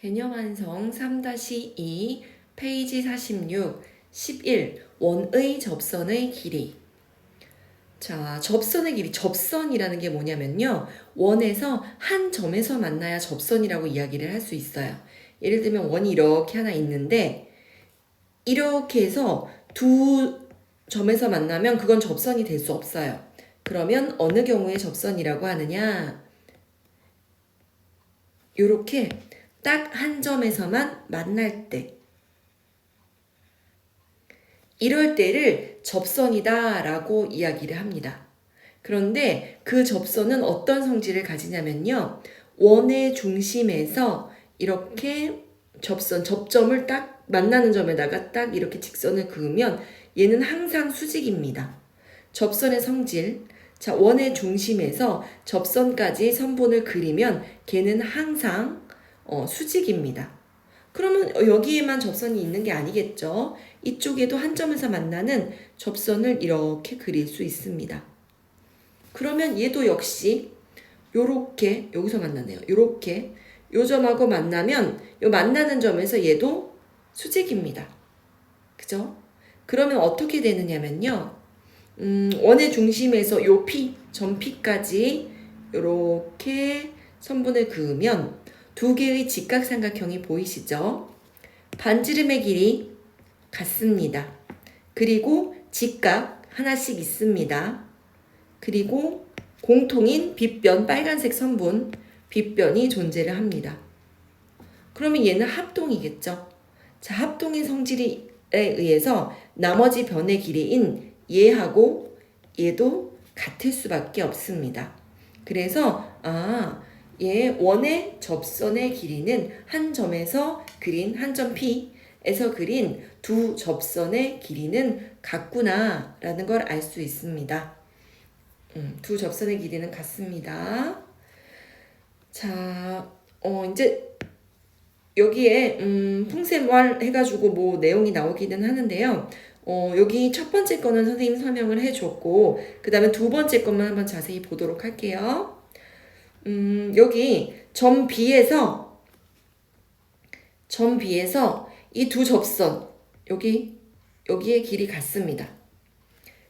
개념 완성 3-2 페이지 46 11 원의 접선의 길이 자, 접선의 길이 접선이라는 게 뭐냐면요. 원에서 한 점에서 만나야 접선이라고 이야기를 할 수 있어요. 예를 들면 원이 이렇게 하나 있는데 이렇게 해서 두 점에서 만나면 그건 접선이 될 수 없어요. 그러면 어느 경우에 접선이라고 하느냐? 요렇게 딱 한 점에서만 만날 때. 이럴 때를 접선이다 라고 이야기를 합니다. 그런데 그 접선은 어떤 성질을 가지냐면요. 원의 중심에서 이렇게 접선, 접점을 딱 만나는 점에다가 딱 이렇게 직선을 그으면 얘는 항상 수직입니다. 접선의 성질. 자, 원의 중심에서 접선까지 선분을 그리면 걔는 항상 어, 수직입니다. 그러면 여기에만 접선이 있는 게 아니겠죠. 이쪽에도 한 점에서 만나는 접선을 이렇게 그릴 수 있습니다. 그러면 얘도 역시 요렇게 여기서 만나네요. 요렇게 요 점하고 만나면 요 만나는 점에서 얘도 수직입니다. 그죠? 그러면 어떻게 되느냐면요. 음, 원의 중심에서 요 P, 점 P까지 요렇게 선분을 그으면 두 개의 직각삼각형이 보이시죠? 반지름의 길이 같습니다. 그리고 직각 하나씩 있습니다. 그리고 공통인 빗변 빨간색 선분 빗변이 존재를 합니다. 그러면 얘는 합동이겠죠. 자, 합동의 성질에 의해서 나머지 변의 길이인 얘하고 얘도 같을 수밖에 없습니다. 그래서 아, 얘 원의 접선의 길이는 한 점에서 그린 한 점 P에서 그린 두 접선의 길이는 같구나 라는 걸 알 수 있습니다. 음, 두 접선의 길이는 같습니다. 자, 어, 이제 여기에 음, 풍세말 해가지고 뭐 내용이 나오기는 하는데요. 어, 여기 첫 번째 거는 선생님 설명을 해줬고 그 다음에 두 번째 것만 한번 자세히 보도록 할게요. 음, 여기 점 B에서 점 B에서 이 두 접선 여기 여기의 길이 같습니다.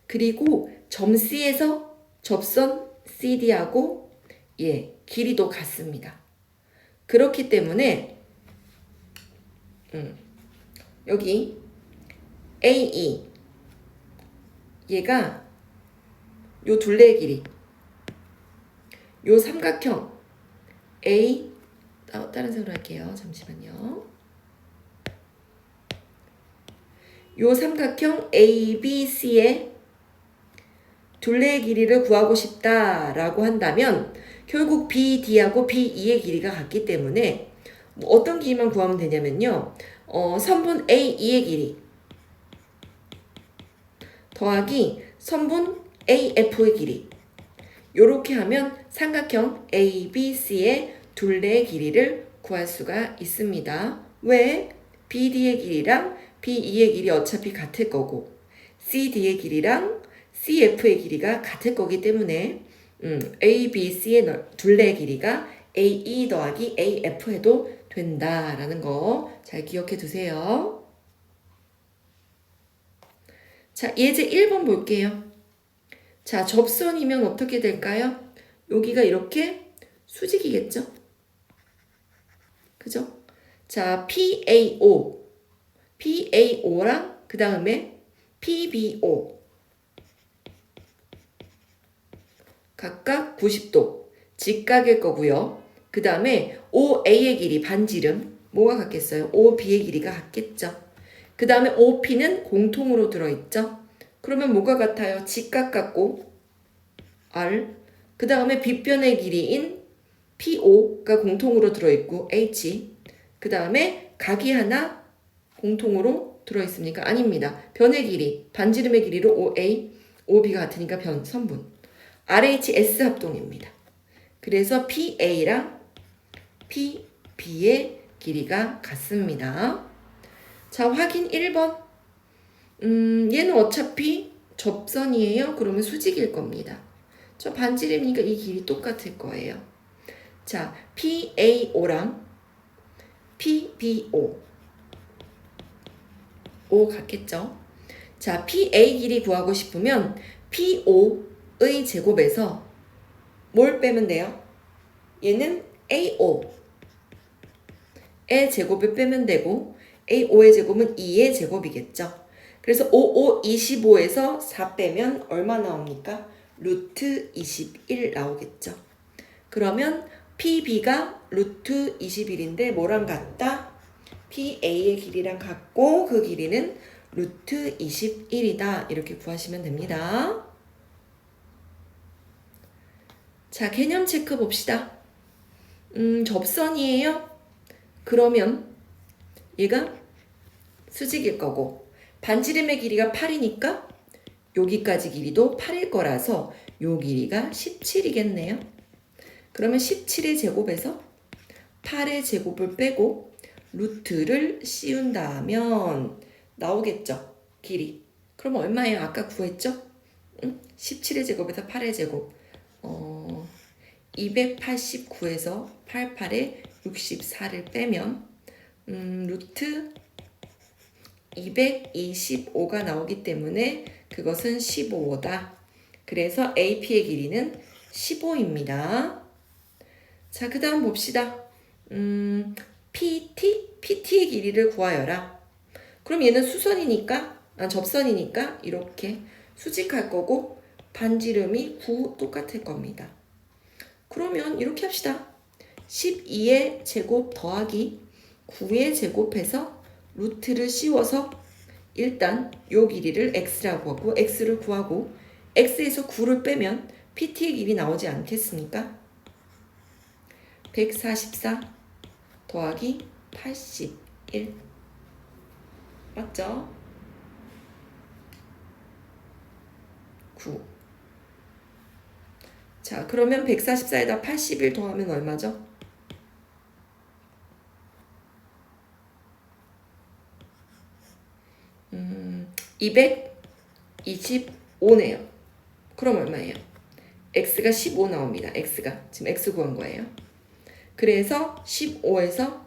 그리고 점 C에서 접선 CD하고 예, 길이도 같습니다. 그렇기 때문에 음, 여기 AE 얘가 요 둘레의 길이 요 삼각형 A 아, 다른 색으로 할게요. 잠시만요. 요 삼각형 ABC의 둘레의 길이를 구하고 싶다라고 한다면 결국 BD하고 BE의 길이가 같기 때문에 뭐 어떤 길이만 구하면 되냐면요. 어, 선분 AE의 길이 더하기 선분 AF의 길이 요렇게 하면 삼각형 ABC의 둘레의 길이를 구할 수가 있습니다. 왜? BD의 길이랑 BE의 길이 어차피 같을 거고 CD의 길이랑 CF의 길이가 같을 거기 때문에 음, ABC의 둘레의 길이가 AE 더하기 AF해도 된다라는 거 잘 기억해 두세요. 자, 예제 1번 볼게요. 자, 접선이면 어떻게 될까요? 여기가 이렇게 수직이겠죠? 그죠? 자, PAO. PAO랑 그 다음에 PBO. 각각 90도. 직각일 거고요. 그 다음에 OA의 길이 반지름. 뭐가 같겠어요? OB의 길이가 같겠죠? 그 다음에 OP는 공통으로 들어있죠? 그러면 뭐가 같아요? 직각 같고 R 그 다음에 빗변의 길이인 PO가 공통으로 들어있고 H 그 다음에 각이 하나 공통으로 들어있습니까? 아닙니다. 변의 길이 반지름의 길이로 OA OB가 같으니까 변 선분 RHS 합동입니다. 그래서 PA랑 PB의 길이가 같습니다. 자, 확인 1번. 음, 얘는 어차피 접선이에요. 그러면 수직일 겁니다. 저 반지름이니까 이 길이 똑같을 거예요. 자, PAO랑 PBO. O 같겠죠? 자, PA 길이 구하고 싶으면 PO의 제곱에서 뭘 빼면 돼요? 얘는 AO. 의 제곱을 빼면 되고 A5의 제곱은 2의 제곱이겠죠. 그래서 55, 25에서 4 빼면 얼마 나옵니까? 루트 21 나오겠죠. 그러면 PB가 루트 21인데 뭐랑 같다? PA의 길이랑 같고 그 길이는 루트 21이다. 이렇게 구하시면 됩니다. 자, 개념 체크 봅시다. 음, 접선이에요? 그러면 얘가 수직일 거고 반지름의 길이가 8이니까 여기까지 길이도 8일 거라서 요 길이가 17이겠네요. 그러면 17의 제곱에서 8의 제곱을 빼고 루트를 씌운다면 나오겠죠. 길이. 그럼 얼마예요? 아까 구했죠? 응? 17의 제곱에서 8의 제곱. 어, 289에서 88에 64를 빼면 음, 루트 225가 나오기 때문에 그것은 15다. 그래서 AP의 길이는 15입니다. 자, 그 다음 봅시다. 음, PT? PT의 길이를 구하여라. 그럼 얘는 수선이니까, 아, 접선이니까 이렇게 수직할 거고 반지름이 9 똑같을 겁니다. 그러면 이렇게 합시다. 12의 제곱 더하기 9의 제곱해서 루트를 씌워서 일단 요 길이를 x라고 하고 x를 구하고 x에서 9를 빼면 pt의 길이 나오지 않겠습니까? 144 더하기 81 맞죠? 9 자, 그러면 144에다 81 더하면 얼마죠? 음, 225네요. 그럼 얼마예요? x가 15 나옵니다. x가 지금 x 구한 거예요. 그래서 15에서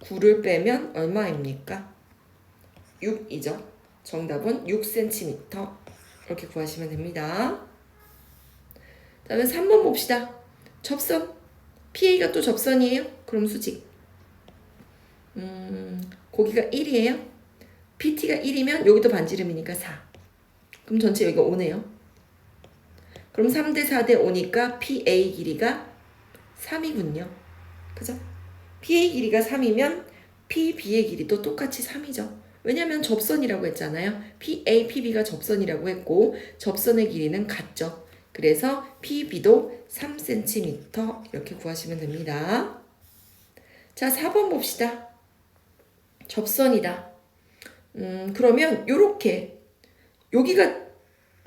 9를 빼면 얼마입니까? 6이죠. 정답은 6cm 이렇게 구하시면 됩니다. 다음에 3번 봅시다. 접선. PA가 또 접선이에요? 그럼 수직. 음, 고기가 1이에요? PT가 1이면 여기도 반지름이니까 4. 그럼 전체 여기가 5네요. 그럼 3대 4대 5니까 PA 길이가 3이군요. 그죠? PA 길이가 3이면 PB의 길이도 똑같이 3이죠. 왜냐면 접선이라고 했잖아요. PA, PB가 접선이라고 했고 접선의 길이는 같죠. 그래서 PB도 3cm 이렇게 구하시면 됩니다. 자, 4번 봅시다. 접선이다. 음, 그러면 요렇게 여기가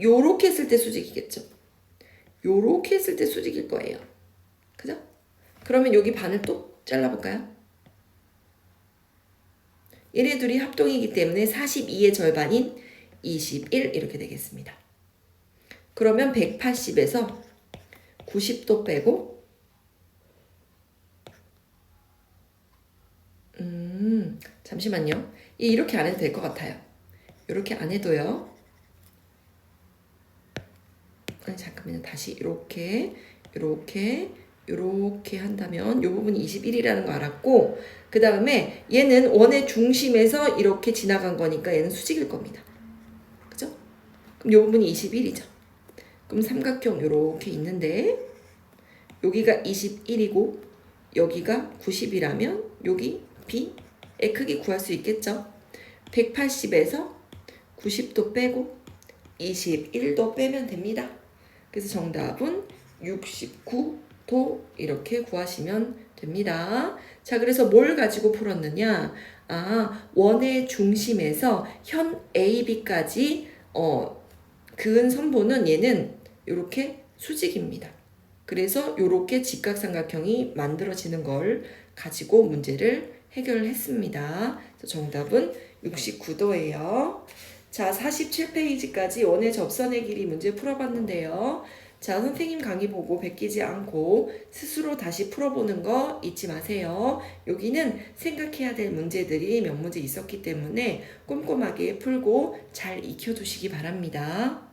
요렇게 했을 때 수직이겠죠. 요렇게 했을 때 수직일 거예요. 그죠? 그러면 여기 반을 또 잘라볼까요? 얘네 둘이 합동이기 때문에 42의 절반인 21 이렇게 되겠습니다. 그러면 180에서 90도 빼고 음 잠시만요. 이렇게 안 해도 될 것 같아요. 이렇게 안 해도요. 아니 잠깐만요. 다시 이렇게 이렇게 이렇게 한다면 이 부분이 21이라는 거 알았고 그 다음에 얘는 원의 중심에서 이렇게 지나간 거니까 얘는 수직일 겁니다. 그죠? 그럼 이 부분이 21이죠. 그럼 삼각형 이렇게 있는데 여기가 21이고 여기가 90이라면 여기 B의 크기 구할 수 있겠죠? 180에서 90도 빼고 21도 빼면 됩니다. 그래서 정답은 69도 이렇게 구하시면 됩니다. 자, 그래서 뭘 가지고 풀었느냐? 아, 원의 중심에서 현 AB까지 어, 그은 선보는 얘는 이렇게 수직입니다. 그래서 이렇게 직각삼각형이 만들어지는 걸 가지고 문제를 해결했습니다. 정답은 69도예요. 자, 47페이지까지 원의 접선의 길이 문제 풀어봤는데요. 자, 선생님 강의 보고 베끼지 않고 스스로 다시 풀어보는 거 잊지 마세요. 여기는 생각해야 될 문제들이 몇 문제 있었기 때문에 꼼꼼하게 풀고 잘 익혀두시기 바랍니다.